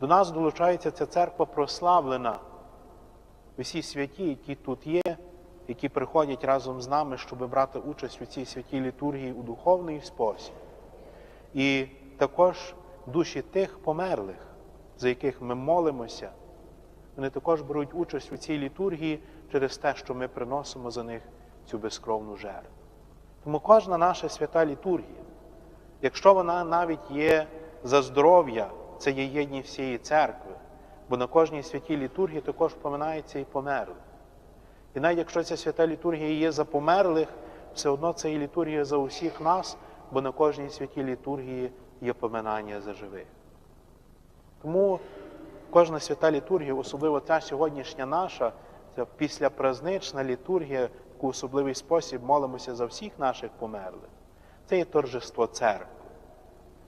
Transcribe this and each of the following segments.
До нас долучається ця церква прославлена. Усі святі, які тут є, які приходять разом з нами, щоб брати участь у цій святій літургії у духовний спосіб. І також душі тих померлих, за яких ми молимося, вони також беруть участь у цій літургії через те, що ми приносимо за них цю безкровну жертву. Тому кожна наша свята літургія, якщо вона навіть є за здоров'я, це є єдність всієї церкви, бо на кожній святій літургії також поминається і померлих. І навіть якщо ця свята літургія є за померлих, все одно це і літургія за усіх нас, бо на кожній святій літургії є поминання за живих. Тому кожна свята літургія, особливо та сьогоднішня наша, це післяпразнична літургія, яку особливий спосіб молимося за всіх наших померлих. Це є торжество церкви.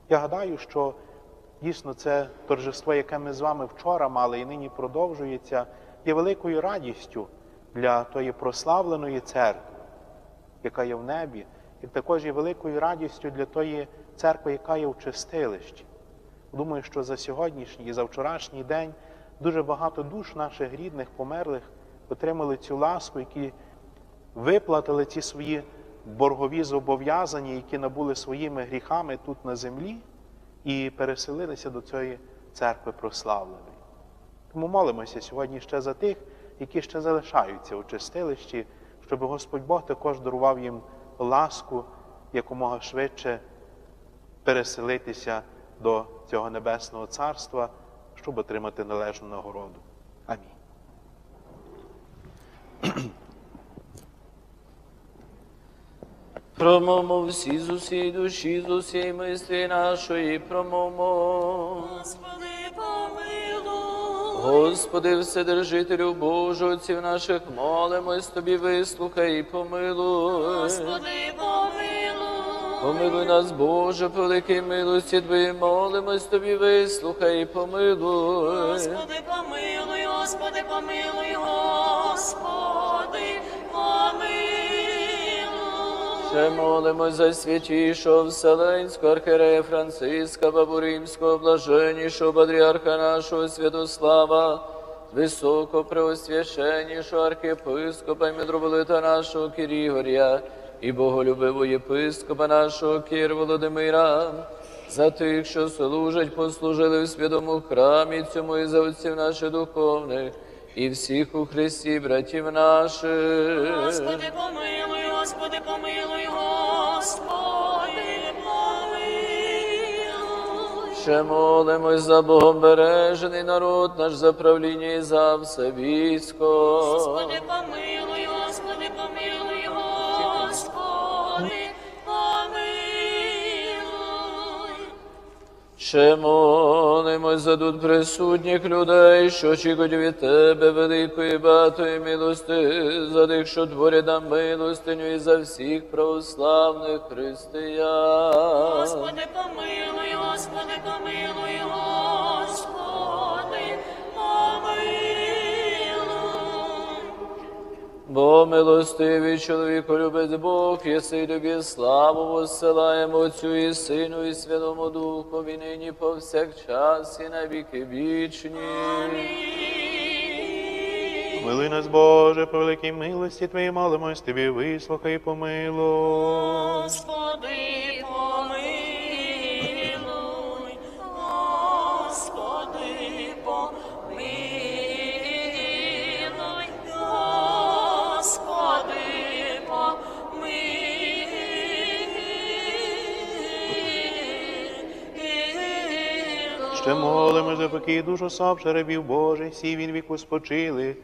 Я гадаю, що дійсно це торжество, яке ми з вами вчора мали і нині продовжується, є великою радістю для тої прославленої церкви, яка є в небі, і також є великою радістю для тої церкви, яка є в чистилищі. Думаю, що за сьогоднішній і за вчорашній день дуже багато душ наших рідних, померлих отримали цю ласку, які виплатили ці свої боргові зобов'язання, які набули своїми гріхами тут на землі, і переселилися до цієї церкви прославленої. Тому молимося сьогодні ще за тих, які ще залишаються у чистилищі, щоб Господь Бог також дарував їм ласку якомога швидше переселитися до цього небесного царства, щоб отримати належну нагороду. Амінь. Промовмо всі з усієї душі, з усієї мислі нашої, промовмо. Господи, помилуй. Господи, Вседержителю Божий, отців наших, молимось Тобі, вислухай і помилуй. Господи, помилуй. Помилуй нас, Боже, по великій милості Твоїй, молимось Тобі, вислухай і помилуй. Господи, помилуй, Господи, помилуй, Господи, Ще молимось за святішого Вселенського архірея Франциска, Бабу Римського, блаженнішого патріарха нашого Святослава, високопреосвященнішого архієпископа і митрополита нашого Кирігоря, і боголюбивого єпископа нашого Кір Володимира, за тих, що служать, послужили в святому храмі цьому і за отців наших духовних, і всіх у Христі, братів наших. Господи, помилуй, Господи, помилуй, Господи, помилуй. Ще молимось за богобережений народ наш за правління і за все військо. Господи, помилуй, Господи, помилуй, Господи, помилуй. Ще молимось за тут присутніх людей, що очікують від тебе великої батої милости, за тих, що творять нам милостиню і за всіх православних християн. Господи, помилуй, Господи, помилуй, Господи, Бо милостивий чоловіку любить Бог, єси любі славу воссилаємо Отцю і Сину, і Святому Духові, нині повсякчас і на віки вічні. Мили нас, Боже, по великій милості Твоїй молимось Тобі, вислухай і помилуй. Господи, Ще молимо за покій душ особ, жеребів Божих, всі він віку спочили,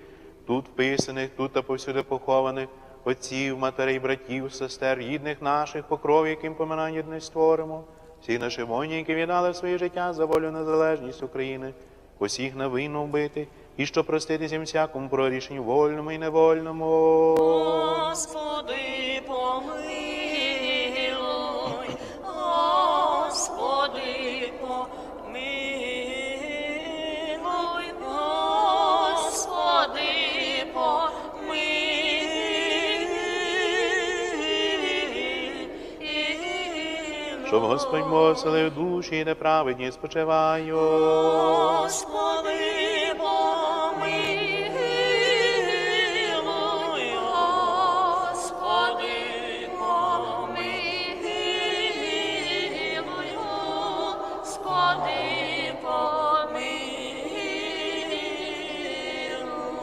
тут вписаних, тут та повсюди похованих, отців, матерей, братів, сестер, рідних наших, покров, яким поминання не створимо, всі наші воїни, які віддали своє життя за волю незалежність України, усіх на вину вбити, і що проститися всякому про рішенню вольному і невольному. Господи, щоб Господь поселив душі неправедні спочиваю. Господи, помилуй, Господи, помилуй, Господи, помилуй.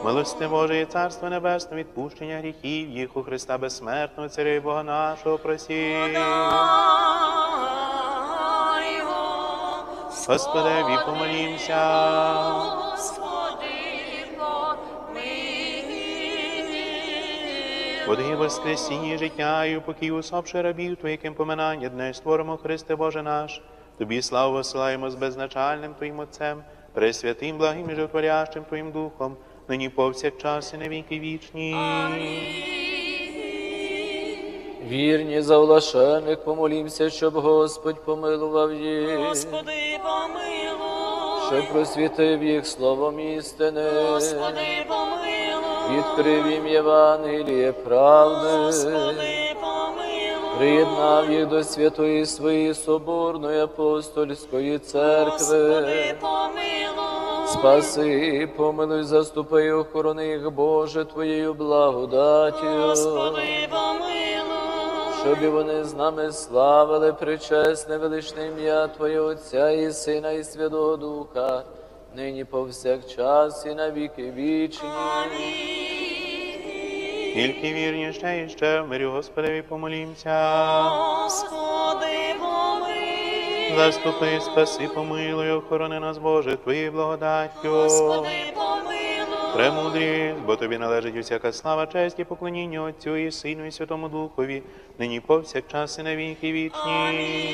Милости Боже і Царство Небесне, відпущення гріхів їх у Христа безсмертного, Царя і Бога нашого просі. Господеві помолімся. Води воскресіння, життя і упокій усопши рабів Твоїх, яким поминання дне створимо Христе Боже наш. Тобі славу посилаємо з безначальним Твоїм Отцем, пресвятим, благим і животворящим Твоїм Духом, нині повсякчас і на віки вічні. Вірні за улашених помолімся, щоб Господь помилував їх, Господи, помилуй. щоб просвітив їх словом істини, Господи, помилуй. відкрив їм Євангеліє правди, Господи, помилуй. приєднав їх до святої своєї соборної апостольської церкви. Господи, помилуй. Спаси, помилуй, заступи і охорони їх, Боже, Твоєю благодаттю. Господи, помилуй. Щоб вони з нами славили причесне величне ім'я Твоє Отця і Сина, і Святого Духа, нині повсякчас і на віки вічні. Тільки вірні ще і ще в мирі Господеві помолімся. Господи, помилуй. Заступи, спаси, помилуй, охорони нас, Боже, Твоєю благодаттю. Господи, помилуй. Премудрі, бо тобі належить усяка слава, честь і поклоніння Отцю і Сину, і Святому Духові, нині повсякчас і на віки вічні.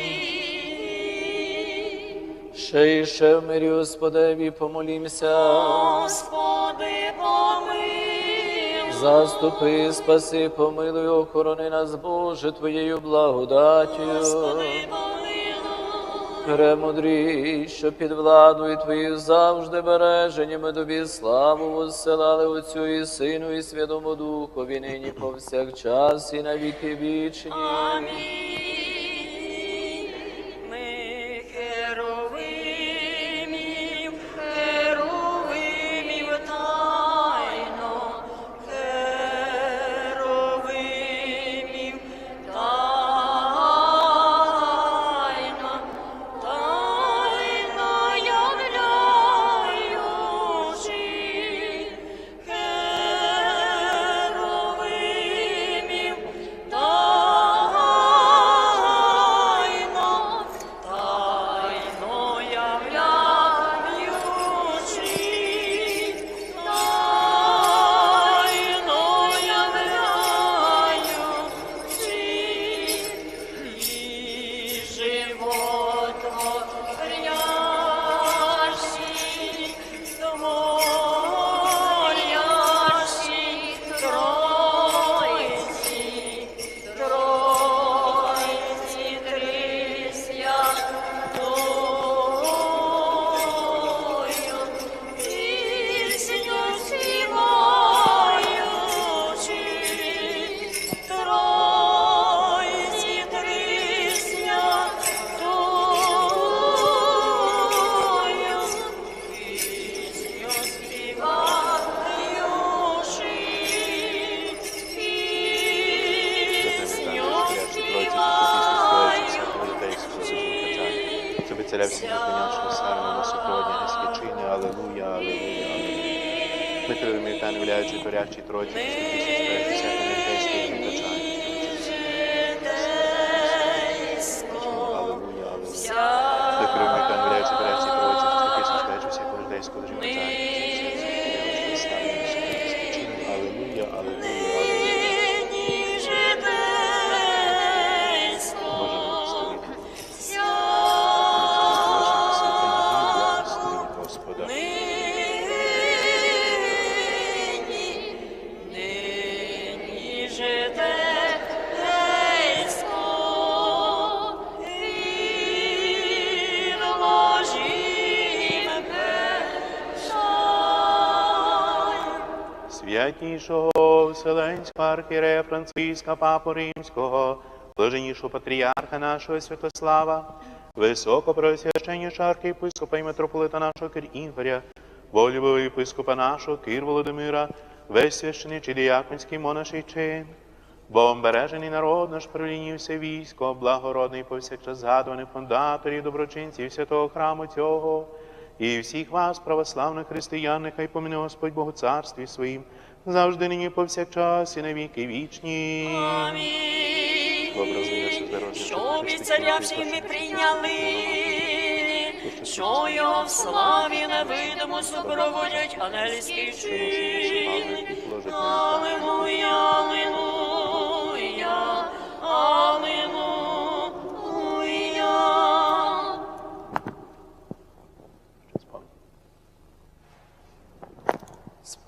Ще і ще в мирі Господеві помолімся. Господи, помилуй. Заступи, спаси, помилуй, охорони нас, Боже, Твоєю благодаттю. Господи, помилуй. Премудрій, що під владою Твою завжди бережені ми тобі славу воссилали Отцю і Сину, і Святому Духові, нині повсякчас і на віки вічні. Амінь. Царя всім допиняючи славимо на супроводні нескінчини. Алелуя, алелуя, алелуя. Ми кривими та не вляючи творячі тройці, святі сестри, всяке небесне і витачання. Алелуя, алелуя. Ми кривими та не вляючи творячі тройці, сестри, всяке ждейського животання. Алелуя, алелуя, алелуя. Святнішого Вселенського архірея Франциска Папу Римського, блаженнішого патріарха нашого Святослава, високопросвященніша архієпископа і митрополита нашого Кир Ігоря, волюбого єпископа нашого Кир Володимира, весь священичий діяконський монаший чин, Богом бережений народ наш все військо, благородний повсякчас згадуваних фундаторів, доброчинців святого храму цього, і всіх вас, православних християн, нехай помине Господь Богу царстві своїм, завжди нині повсякчас і на віки вічні. Амінь. Що від царя всі ми прийняли, що його в славі невидимо супроводять ангельський чин. Аллилуйя, аллилуйя, аллилуйя.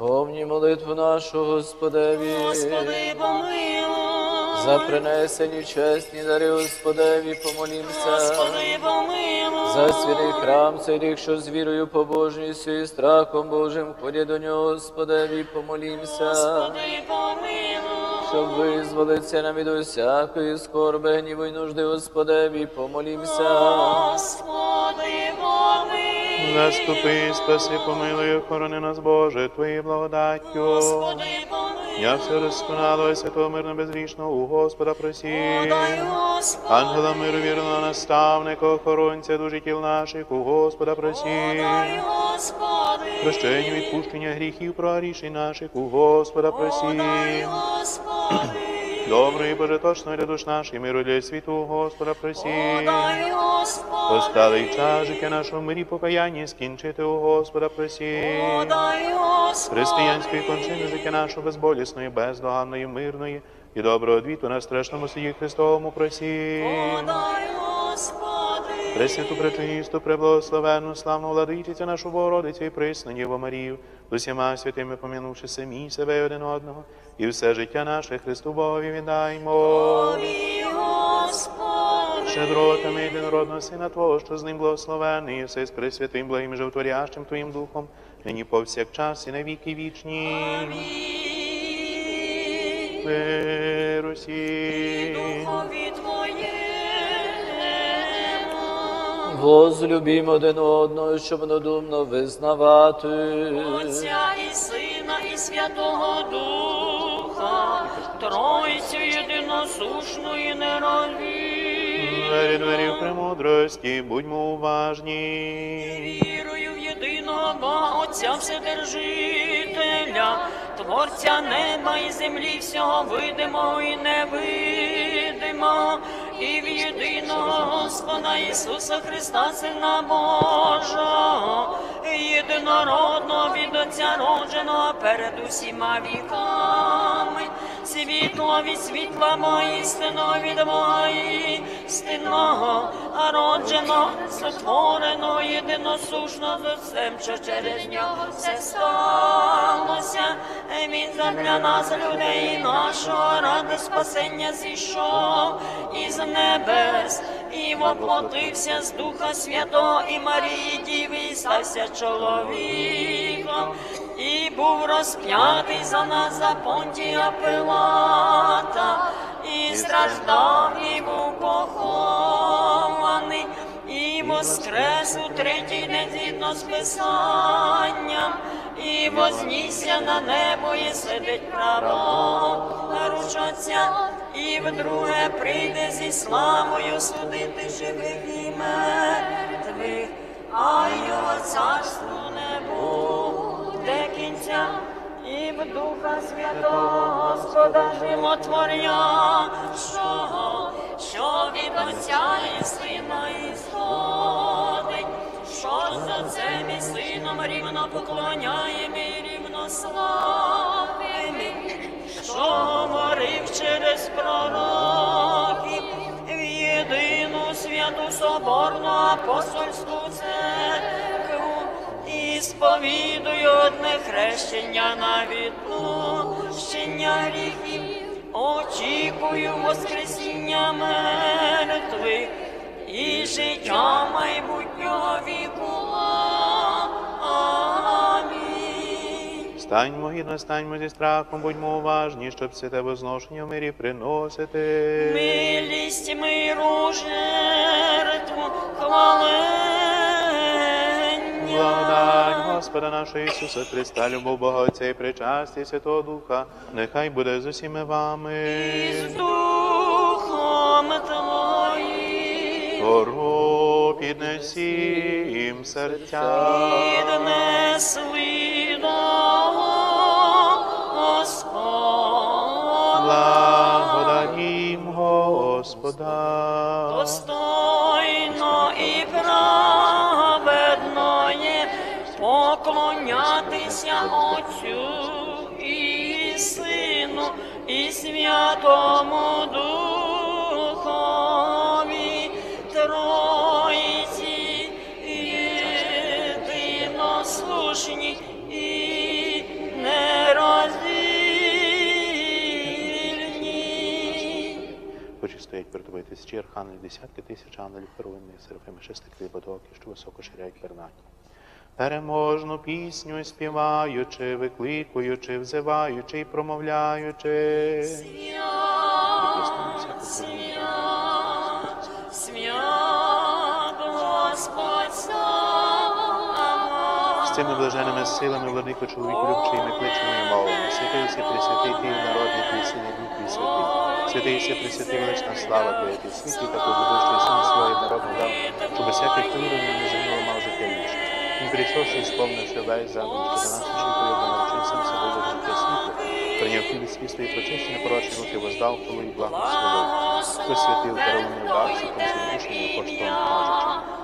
Сповні молитву нашу Господеві. Господи, помилуй. За принесені чесні дари Господеві помолімся. Господи, помилуй. За святий храм цей рік, що з вірою, побожністю і страхом Божим ходять до нього, Господеві, помолімся. Господи, помилуй. Щоб визволиться нам від усякої скорби, гніву й нужди, Господеві, помолімся. Господи, помилуй. Заступи, спаси, помилуй, охорони нас, Боже, Твоєю благодаттю. Господи, помилуй. Я все розконало, святого мирно безгрішного у Господа просім. Ангела миру вірного наставника, охоронця душі тіл наших, у Господа Господи. Прощення, відпущення гріхів, прогрішень наших, у Господа. Господи. Добрий Боже, точно для душ наших, миру для світу, Господа Господи. Осталий час життя нашого мирі покаяння скінчити у Господа Господи. Християнської кончини життя нашого безболісної, бездоганної, мирної і доброго двіту на страшному суді Христовому Господи. Пресвяту пречисту, преблагословенну, славну владичицю нашу Богородицю і присну Діву Марію, з усіма святими помінувши самі себе і один одного, і все життя наше Христу Богові віддаймо. Помилуй, Господи. Щедротами єдинородного Сина Твого, що з ним благословений, і все з пресвятим, благим животворящим Твоїм Духом, нині повсякчас і на віки вічні. Амінь. Мир усім. Духові Твоєму. Возлюбім один одного, щоб надумно визнавати. Отця і Сина, і Святого Духа, Тройцю єдиносушну і нерові. Двері дверів премудрості, будьмо уважні. Вірую в єдиного Бога, Отця Вседержителя, Творця неба і землі, всього видимого і невидимого, і в єдиного Господа Ісуса Христа, Сина Божого, єдинородного від Отця родженого перед усіма віками, світло від світла мої, істинно від мої, істинного, а родженого, сотвореного, єдиносушно з Отцем, що через нього все сталося. Він задля нас, людей нашого, ради спасення зійшов із небес і воплотився з Духа Святого і Марії Діви, і стався чоловіком, і був розп'ятий за нас за понтія Пилата, і страждав, і був похований, і воскрес у третій день згідно з Писанням, і вознісся на небо, і сидить право руч і вдруге прийде зі славою судити живих і мертвих, а його царству кінця. І Духа Святого Господа животворящого, що від Отця і Сина ісходить, що з Отцем і Сином рівно поклоняємо і рівно славимо, що говорив через пророків в єдину святу соборну апостольську і сповідую одне хрещення на відпущення гріхів, очікую воскресіння мертвих і життя майбутнього віку. Амінь. Станьмо гідно, станьмо зі страхом, будьмо уважні, щоб святе возношення в мирі приносити. Милість миру жертву хвалення. Благодать Господа нашого Ісуса Христа, любов Бога Отця і причасті Святого Духа, нехай буде з усіми вами. з духом твоїм. Гору піднесім серця. Піднесли до Господа. Благодаїм Господа. Достойно поклонятися Отцю і Сину і Святому Духові Тройці єдинослушні і нероздільні. Хоч і стоять перед тобою тисячі архангелів, десятки тисяч ангелів, первинних, серафими, шестики, потоки, що високо ширяють пернаті. Переможну пісню співаючи, викликуючи, взиваючи і промовляючи. Свят, свят, свят, Господь. З цими блаженними силами, владико чоловіку любчий, ми кличемо і мовимо. Святий си, пресвятий ти, народний твій син, і дух твій святий. Святий си, пресвятий, велична слава твоя, ти світлі, та позабувши син своє народу дав, щоб всякий, хто не загинув, мав життя прийшовши і сповнивши весь задум, що очікує, до народження сам себе до життя світу, прийняв хліб від і свої прочищені, порочні руки, воздав хвилу і благословив. Присвятив, дарований удався, консервушені, поштом кажучи.